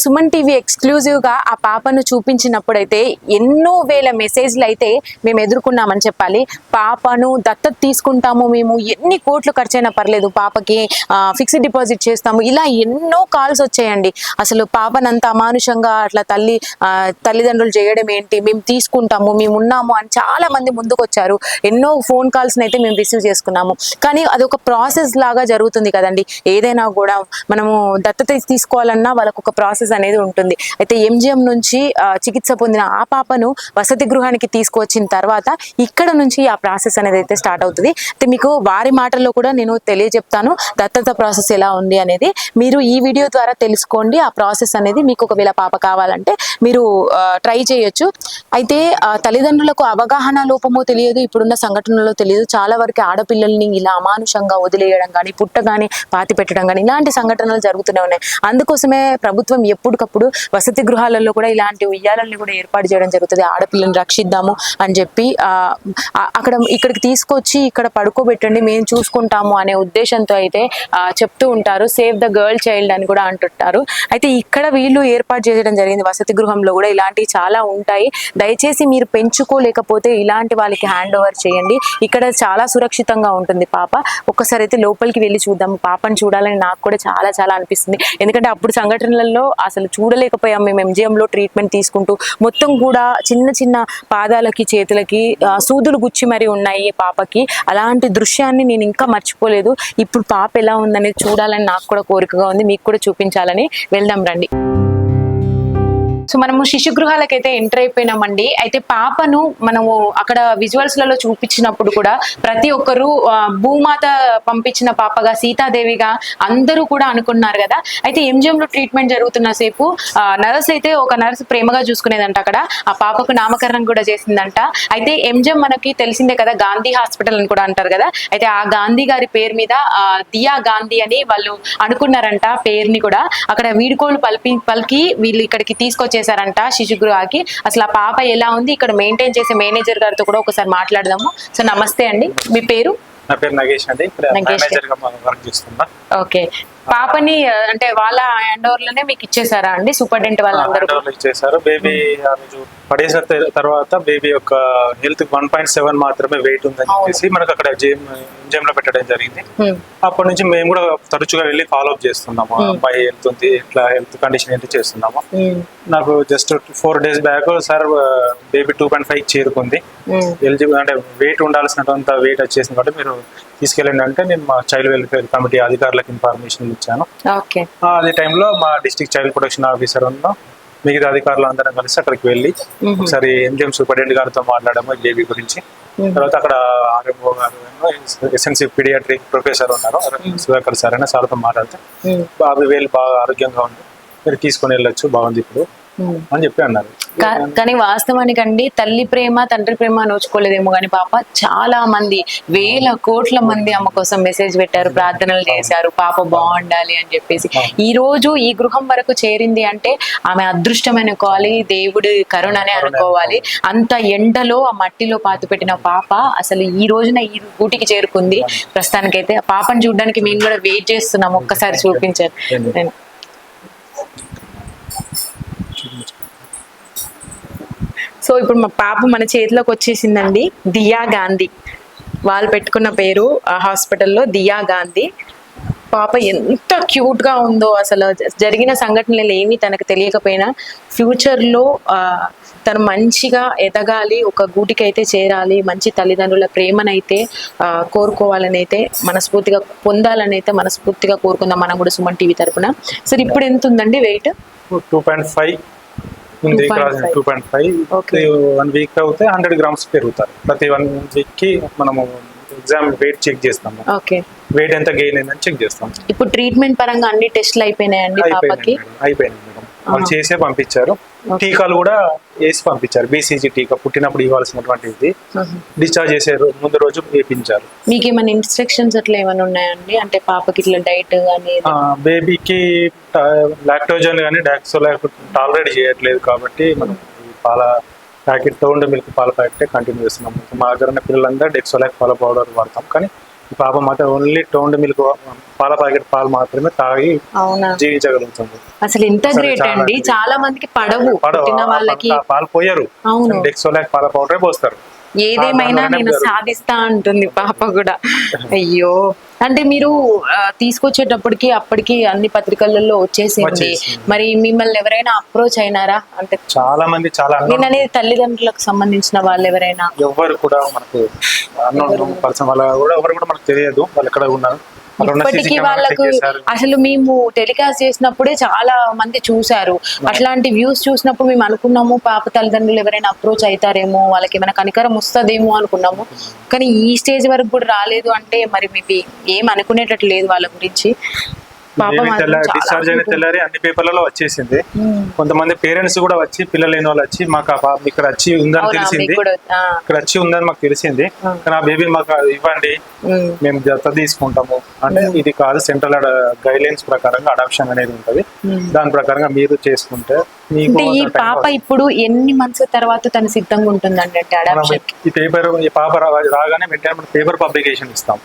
Suman TV ఎక్స్క్లూజివ్గా ఆ పాపను చూపించినప్పుడైతే ఎన్నో వేల మెసేజ్లు అయితే మేము ఎదుర్కొన్నామని చెప్పాలి. పాపను దత్తత తీసుకుంటాము మేము. ఎన్ని కోట్లు ఖర్చైనా పర్లేదు పాపకి ఫిక్స్డ్ డిపాజిట్ చేస్తాము. ఇలా ఎన్నో కాల్స్ వచ్చాయండి. అసలు పాపనంత అమానుషంగా అట్లా తల్లి తల్లిదండ్రులు చేయడం ఏంటి? మేము తీసుకుంటాము మేము ఉన్నాము అని చాలా మంది ముందుకు వచ్చారు ఎన్నో ఫోన్ కాల్స్ అయితే మేము రిసీవ్ చేసుకున్నాము. కానీ అదొక ప్రాసెస్ లాగా జరుగుతుంది కదండి. ఏదైనా కూడా మనము దత్తత తీసుకోవాలన్నా వాళ్ళకు ఒక ప్రాసెస్ ప్రాసెస్ అనేది ఉంటుంది. అయితే ఎంజిఎం నుంచి చికిత్స పొందిన ఆ పాపను వసతి గృహానికి తీసుకువచ్చిన తర్వాత ఇక్కడ నుంచి ఆ ప్రాసెస్ అనేది అయితే స్టార్ట్ అవుతుంది. అయితే మీకు వారి మాటల్లో కూడా నేను తెలియజెప్తాను దత్తత ప్రాసెస్ ఎలా ఉంది అనేది. మీరు ఈ వీడియో ద్వారా తెలుసుకోండి ఆ ప్రాసెస్ అనేది మీకు ఒకవేళ పాప కావాలంటే మీరు ట్రై చేయొచ్చు. అయితే తల్లిదండ్రులకు అవగాహన లోపమో తెలియదు ఇప్పుడున్న సంఘటనలో తెలియదు. చాలా వరకు ఆడపిల్లల్ని ఇలా అమానుషంగా వదిలేయడం కానీ పుట్టగానే పాతి పెట్టడం కానీ ఇలాంటి సంఘటనలు జరుగుతూనే ఉన్నాయి. అందుకోసమే ప్రభుత్వం ఎప్పటికప్పుడు వసతి గృహాలలో కూడా ఇలాంటి ఉయ్యాలని కూడా ఏర్పాటు చేయడం జరుగుతుంది. ఆడపిల్లని రక్షిద్దాము అని చెప్పి అక్కడ ఇక్కడికి తీసుకొచ్చి ఇక్కడ పడుకోబెట్టండి మేము చూసుకుంటాము అనే ఉద్దేశంతో అయితే చెప్తూ ఉంటారు. సేవ్ ద గర్ల్ చైల్డ్ అని కూడా అంటుంటారు. అయితే ఇక్కడ వీళ్ళు ఏర్పాటు చేయడం జరిగింది. వసతి గృహంలో కూడా ఇలాంటివి చాలా ఉంటాయి. దయచేసి మీరు పెంచుకోలేకపోతే ఇలాంటి వాళ్ళకి హ్యాండ్ ఓవర్ చేయండి. ఇక్కడ చాలా సురక్షితంగా ఉంటుంది పాప. ఒక్కసారి అయితే లోపలికి వెళ్ళి చూద్దాం. పాపని చూడాలని నాకు కూడా చాలా చాలా అనిపిస్తుంది. ఎందుకంటే అప్పుడు సంఘటనలలో అసలు చూడలేకపోయాం మేము ఎంజిఎంలో లో ట్రీట్మెంట్ తీసుకుంటూ. మొత్తం కూడా చిన్న చిన్న పాదాలకి చేతులకి సూదులు గుచ్చి మరి ఉన్నాయి పాపకి. అలాంటి దృశ్యాన్ని నేను ఇంకా మర్చిపోలేదు. ఇప్పుడు పాప ఎలా ఉందనేది చూడాలని నాకు కూడా కోరికగా ఉంది. మీకు కూడా చూపించాలని వెళ్దాం రండి. సో మనము శిశుగృహాలకైతే ఎంటర్ అయిపోయినామండి. అయితే పాపను మనము అక్కడ విజువల్స్లలో చూపించినప్పుడు కూడా ప్రతి ఒక్కరు ఆ, భూమాత పంపించిన పాపగా సీతాదేవిగా అందరూ కూడా అనుకున్నారు కదా. అయితే MGM లో ట్రీట్మెంట్ జరుగుతున్న సేపు నర్స్ అయితే ఒక నర్స్ ప్రేమగా చూసుకునేదంట అక్కడ. ఆ పాపకు నామకరణం కూడా చేసిందంట. అయితే ఎంజిఎం మనకి తెలిసిందే కదా గాంధీ హాస్పిటల్ అని కూడా అంటారు కదా. అయితే ఆ గాంధీ గారి పేరు మీద దియా గాంధీ అని వాళ్ళు అనుకున్నారంట పేరుని కూడా. అక్కడ వీడుకోలు పలిపి పలికి వీళ్ళు ఇక్కడికి తీసుకొచ్చే శిశు గృహాకి అసలు ఆ పాప ఎలా ఉంది? ఇక్కడ మెయింటైన్ చేసే మేనేజర్ గారితో కూడా ఒకసారి మాట్లాడదాము. సో నమస్తే అండి. మీ పేరు? నా పేరు నగేష్ అండి. ఓకే. పాపని అంటే వాళ్ళ హ్యాండ్ ఓవర్లోనే మీకు ఇచ్చేసారా అండి? సూపరింటెండెంట్ వాళ్ళందరూ చేశారు బేబీ పడేసిన తర్వాత బేబీ యొక్క హెల్త్ వన్ పాయింట్ సెవెన్ మాత్రమే వెయిట్ ఉందని చెప్పేసి మనకు అక్కడ జిమ్ జిమ్లో పెట్టడం జరిగింది. అప్పటి నుంచి మేము కూడా తరచుగా వెళ్ళి ఫాలో అప్ చేస్తున్నాము అబ్బాయి హెల్త్ ఉంది ఇట్లా హెల్త్ కండిషన్ ఏంటి చేస్తున్నాము. నాకు just four days back sir baby two point five చేరుకుంది. ఎలిజిబుల్ అంటే వెయిట్ ఉండాల్సినంత వెయిట్ వచ్చేసింది కాబట్టి మీరు తీసుకెళ్ళండి అంటే నేను మా చైల్డ్ వెల్ఫేర్ కమిటీ అధికారులకు ఇన్ఫర్మేషన్ ఇచ్చాను. అదే టైంలో మా డిస్ట్రిక్ట్ చైల్డ్ ప్రొటెక్షన్ ఆఫీసర్ ఉన్న మిగతా అధికారులు అందరం కలిసి అక్కడికి వెళ్ళి ఒకసారి ఎంజిఎం సూపరింటెండెంట్ గారితో మాట్లాడాము బేబీ గురించి. తర్వాత అక్కడ ఆర్ఎంఓ గారు ఎస్ఎన్సీ పీడియాట్రిక్ ప్రొఫెసర్ ఉన్నారు. సుధాకర్ సార్ అయినా సార్తో మాట్లాడితే. బాబు వేలు బాగా ఆరోగ్యంగా ఉంది మీరు తీసుకొని వెళ్ళొచ్చు బాగుంది ఇప్పుడు. అని చెప్పి అన్నారు. కానీ వాస్తవానికి అండి తల్లి ప్రేమ తండ్రి ప్రేమ నోచుకోలేదేమో కానీ పాప చాలా మంది వేల కోట్ల మంది అమ్మ కోసం మెసేజ్ పెట్టారు ప్రార్థనలు చేశారు పాప బాగుండాలి అని చెప్పేసి. ఈ రోజు ఈ గృహం వరకు చేరింది అంటే ఆమె అదృష్టం అనుకోవాలి దేవుడి కరుణనే అనుకోవాలి. అంత ఎండలో ఆ మట్టిలో పాతి పెట్టిన పాప అసలు ఈ రోజున ఈ గూటికి చేరుకుంది. ప్రస్తుతానికైతే ఆ పాపను చూడడానికి మేము కూడా వెయిట్ చేస్తున్నాం ఒక్కసారి చూపించారు సో ఇప్పుడు మా పాప మన చేతిలోకి వచ్చేసిందండి. దియా గాంధీ. వాళ్ళు పెట్టుకున్న పేరు ఆ హాస్పిటల్లో దియా గాంధీ. పాప ఎంత క్యూట్గా ఉందో అసలు. జరిగిన సంఘటనలు ఏమీ తనకు తెలియకపోయినా ఫ్యూచర్లో తను మంచిగా ఎదగాలి ఒక గూటికి అయితే చేరాలి మంచి తల్లిదండ్రుల ప్రేమనైతే ఆ, కోరుకోవాలని అయితే మనస్ఫూర్తిగా పొందాలని అయితే మనస్ఫూర్తిగా కోరుకుందాం మనం కూడా సుమన్ టీవీ తరఫున సరే ఇప్పుడు ఎంత ఉందండి వెయిట్? టూ పాయింట్ ఫైవ్ ఉంది 2.5. Two point five. One week అవుతే హండ్రెడ్ గ్రామ్స్ పెరుగుతారు. ప్రతి వన్ వీక్కి మనము ఎగ్జామ్ వెయిట్ చెక్ చేస్తాము. ఓకే వెయిట్ ఎంత గెయిన్ అయిందని చెక్ చేస్తాం ఇప్పుడు ట్రీట్మెంట్ పరంగా అన్ని టెస్ట్లు అయిపోయినాయండి పాపకి? అయిపోయింది మేడం. వాళ్ళు చేసే పంపించారు టీకాలు కూడా వేసి పంపించారు బీసీజీ టీకా పుట్టినప్పుడు ఇవ్వాల్సినటువంటిది డిశ్చార్జ్ చేసే ముందు రోజు వేపించారు మీకు ఏమైనా ఇన్స్ట్రక్షన్స్ అట్లా ఏమైనా ఉన్నాయండి అంటే పాపకి ఇట్లా డైట్ కానీ బేబీకి లాక్టోజన్ కానీ డాక్సోలాక్ టాలరేట్ చేయట్లేదు కాబట్టి మనం పాల ప్యాకెట్ ఉండే మిల్క్ పాల ప్యాకెట్ కంటిన్యూ చేస్తున్నాం మా దగ్గర ఉన్న పిల్లలందరూ డెక్సోలాక్ పాల పౌడర్ వాడతాం కానీ ఈ పాప మాత్రం ఓన్లీ టోండ్ మిల్క్ పాల ప్యాకెట్ పాలు మాత్రమే తాగి జీవించగలుగుతుంది అసలు అసలు గ్రేట్ అండి. చాలా మందికి పడవు. పడవ. వాళ్ళకి. పాలు పోయారు. డెక్సోలాక్ పాల పౌడరే పోస్తారు. ఏదేమైనా నేను. సాధిస్తా అంటుంది పాప కూడా. అయ్యో. అంటే మీరు తీసుకొచ్చేటప్పటికి అప్పటికి అన్ని పత్రికలలో వచ్చేసింది. మరి మిమ్మల్ని ఎవరైనా అప్రోచ్ అయినారా? అంటే చాలా మంది చాలా నేను అనేది తల్లిదండ్రులకు సంబంధించిన వాళ్ళు ఎవరైనా? ఎవ్వరు కూడా మనకు అన్నం పర్సన్ వాళ్ళ కూడా ఎవరు కూడా మనకు తెలియదు. వాళ్ళు ఎక్కడ ఉన్నారు? ఇప్పటికీ వాళ్ళకు చేశారు. అసలు మేము టెలికాస్ట్ చేసినప్పుడే చాలా మంది చూసారు అట్లాంటి వ్యూస్ చూసినప్పుడు మేము అనుకున్నాము పాప తల్లిదండ్రులు ఎవరైనా అప్రోచ్ అవుతారేమో వాళ్ళకి ఏమైనా కనికరం వస్తుందేమో అనుకున్నాము. కానీ ఈ స్టేజ్ వరకు కూడా రాలేదు అంటే మరి మీకు ఏం అనుకునేటట్టు లేదు వాళ్ళ గురించి. డిశ్చార్జ్ అయిన తెల్లారి అన్ని పేపర్లలో వచ్చేసింది. కొంతమంది పేరెంట్స్ కూడా వచ్చి పిల్లలు లేని వాళ్ళు వచ్చి మాకు ఆ పాప ఇక్కడ వచ్చి ఉందని తెలిసింది. ఇక్కడ వచ్చి ఉందని మాకు తెలిసింది. కానీ ఆ బేబీ మాకు ఇవ్వండి. మేము. జత తీసుకుంటాము. అంటే ఇది కాదు సెంట్రల్ గైడ్ లైన్స్ ప్రకారంగా అడాప్షన్ అనేది ఉంటది. దాని ప్రకారంగా మీరు చేసుకుంటే ఈ పాప ఇప్పుడు ఎన్ని మంత్స్ తర్వాత తను సిద్ధంగా అడాప్షన్ ఈ పేపర్ ఈ పాప రాగానే వెంటనే పేపర్ పబ్లికేషన్ ఇస్తాం.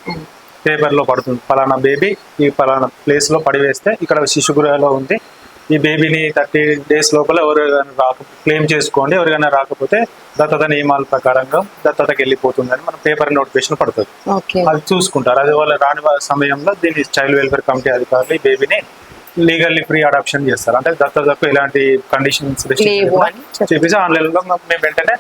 పేపర్లో పడుతుంది. ఫలానా బేబీ ఈ ఫలానా ప్లేస్లో పడివేస్తే ఇక్కడ శిశుగృహలో ఉంది ఈ బేబీని థర్టీ డేస్ లోపల ఎవరైనా రాక క్లెయిమ్ చేసుకోండి. ఎవరికైనా రాకపోతే దత్తత నియమాల ప్రకారంగా దత్తతకి వెళ్ళిపోతుందని మన పేపర్ నోటిఫికేషన్ పడుతుంది. అది చూసుకుంటారు. అది వాళ్ళ రాని సమయంలో దీన్ని చైల్డ్ వెల్ఫేర్ కమిటీ అధికారులు ఈ బేబీని లీగల్లీ ఫ్రీ అడాప్షన్ చేస్తారు. అంటే దత్తతకు ఎలాంటి కండిషన్స్. చెప్పేసి ఆన్లైన్లో మేము వెంటనే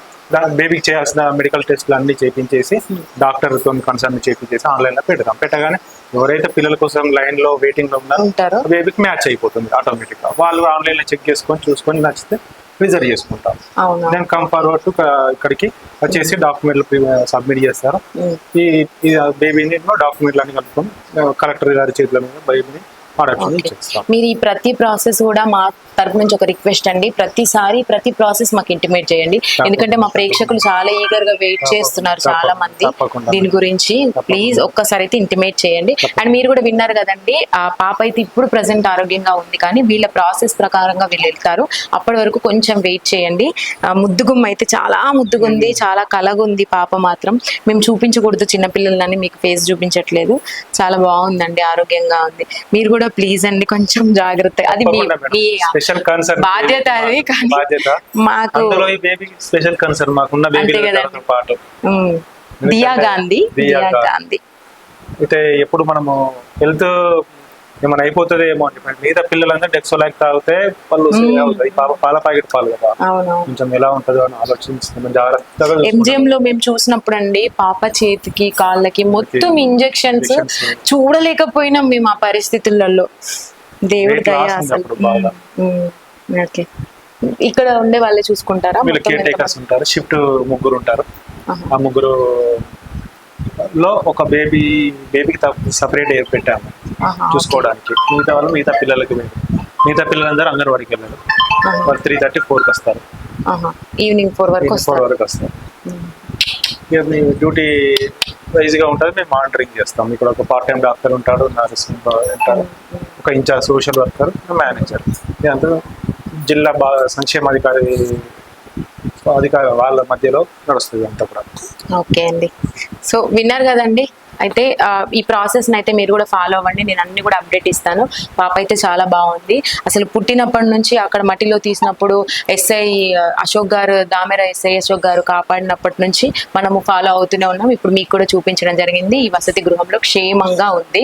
బేబీకి చేయాల్సిన మెడికల్ టెస్ట్లు అన్ని చేపించేసి డాక్టర్తో కన్సర్న్ చేపించేసి ఆన్లైన్లో పెడతాం. పెట్టగానే ఎవరైతే పిల్లల కోసం లైన్లో వెయిటింగ్లో ఉన్నారో ఉంటారు బేబీకి మ్యాచ్ అయిపోతుంది ఆటోమేటిక్గా వాళ్ళు ఆన్లైన్లో చెక్ చేసుకొని చూసుకొని నచ్చితే రిజర్వ్ చేసుకుంటాం. దెన్ కమ్ ఫార్వర్డ్ టు ఇక్కడికి వచ్చేసి డాక్యుమెంట్లు సబ్మిట్ చేస్తారు. ఉమ్. ఈ బేబీని డాక్యుమెంట్లు అన్ని కలుపుకొని కలెక్టర్ గారి చేతుల మీద బేబీని మీరు ఈ ప్రతి ప్రాసెస్ కూడా మా తరపు నుంచి ఒక రిక్వెస్ట్ అండి. ప్రతిసారి ప్రతి ప్రాసెస్ మాకు ఇంటిమేట్ చేయండి. ఎందుకంటే మా ప్రేక్షకులు చాలా ఈగర్గా వెయిట్ చేస్తున్నారు చాలా మంది. దీని గురించి ప్లీజ్ ఒక్కసారి అయితే ఇంటిమేట్ చేయండి. అండ్ మీరు కూడా విన్నారు కదండి ఆ పాప అయితే ఇప్పుడు ప్రజెంట్ ఆరోగ్యంగా ఉంది కానీ వీళ్ళ ప్రాసెస్ ప్రకారంగా వీళ్ళు వెళ్తారు. అప్పటి వరకు కొంచెం వెయిట్ చేయండి. ముద్దుగుమ్మ అయితే చాలా ముద్దుగుంది చాలా కలగుంది పాప మాత్రం. మేము చూపించకూడదు చిన్నపిల్లలని మీకు ఫేస్ చూపించట్లేదు. చాలా బాగుందండి ఆరోగ్యంగా ఉంది. మీరు కూడా ప్లీజ్ అండి కొంచెం జాగ్రత్త. అది మీ స్పెషల్ కన్సర్న్ బాధ్యత అది కానీ బాధ్యత. మాకు స్పెషల్ కన్సర్న్ మాకున్న బేబీ. పాటు. దియా గాంధీ దియా. గాంధీ. అయితే ఎప్పుడు మనము హెల్త్ ఏమైనా అయిపోతుంది ఏమో అని చెప్పి. మిగతా పిల్లలందరూ డెక్సోలాక్ తాగితే పళ్ళు అవుతాయి. పాప పాల ప్యాకెట్ పాలు కదా. కొంచెం ఎలా ఉంటుందో అని ఆలోచిస్తున్నాం జాగ్రత్తగా. ఎంజిఎం లో మేము చూసినప్పుడు అండి పాప చేతికి కాళ్ళకి మొత్తం ఇంజెక్షన్స్. చూడలేకపోయినాం మేము ఆ పరిస్థితులలో. దేవుడి దయ. ఓకే. ఇక్కడ ఉండే వాళ్ళే చూసుకుంటారా? ఉంటారు. షిఫ్ట్ ముగ్గురు ఉంటారు. ఆ ముగ్గురు లో ఒక బేబీ బేబీకి సపరేట్ పెట్టాము. చూసుకోవడానికి. మిగతా వాళ్ళు మిగతా పిల్లలకి మిగతా పిల్లలందరూ అంగన్వాడికి వెళ్ళారు. వాళ్ళు త్రీ థర్టీ ఫోర్కి వస్తారు. ఈవినింగ్ ఫోర్ వరకు ఫోర్ వరకు వస్తారు. ఇక మీ డ్యూటీ వైజ్గా ఉంటుంది మేము మానిటరింగ్ చేస్తాం. ఇక్కడ ఒక పార్ట్ టైం డాక్టర్ ఉంటాడు నర్స్ ఉంటారు. ఒక ఇన్ఛార్జ్ సోషల్ వర్కర్ మేనేజర్ ఇదంతా జిల్లా బా సంక్షేమాధికారి అధికారి వాళ్ళ మధ్యలో నడుస్తుంది అంతా కూడా. ఓకే అండి. సో విన్నారు కదండి. అయితే ఈ ప్రాసెస్ అయితే మీరు కూడా ఫాలో అవ్వండి. నేను అన్ని కూడా అప్డేట్ ఇస్తాను. పాప అయితే చాలా బాగుంది. అసలు పుట్టినప్పటి నుంచి అక్కడ మట్టిలో తీసినప్పుడు ఎస్ఐ అశోక్ గారు దామెర ఎస్ఐ అశోక్ గారు కాపాడినప్పటి నుంచి మనము ఫాలో అవుతూనే ఉన్నాం. ఇప్పుడు మీకు కూడా చూపించడం జరిగింది. ఈ వసతి గృహంలో క్షేమంగా ఉంది.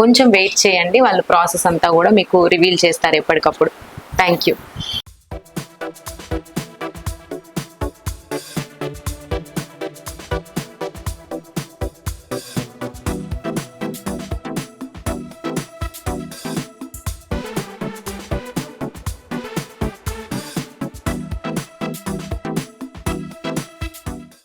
కొంచెం వెయిట్ చేయండి. వాళ్ళు ప్రాసెస్ అంతా కూడా మీకు రివీల్ చేస్తారు ఎప్పటికప్పుడు. Thank you.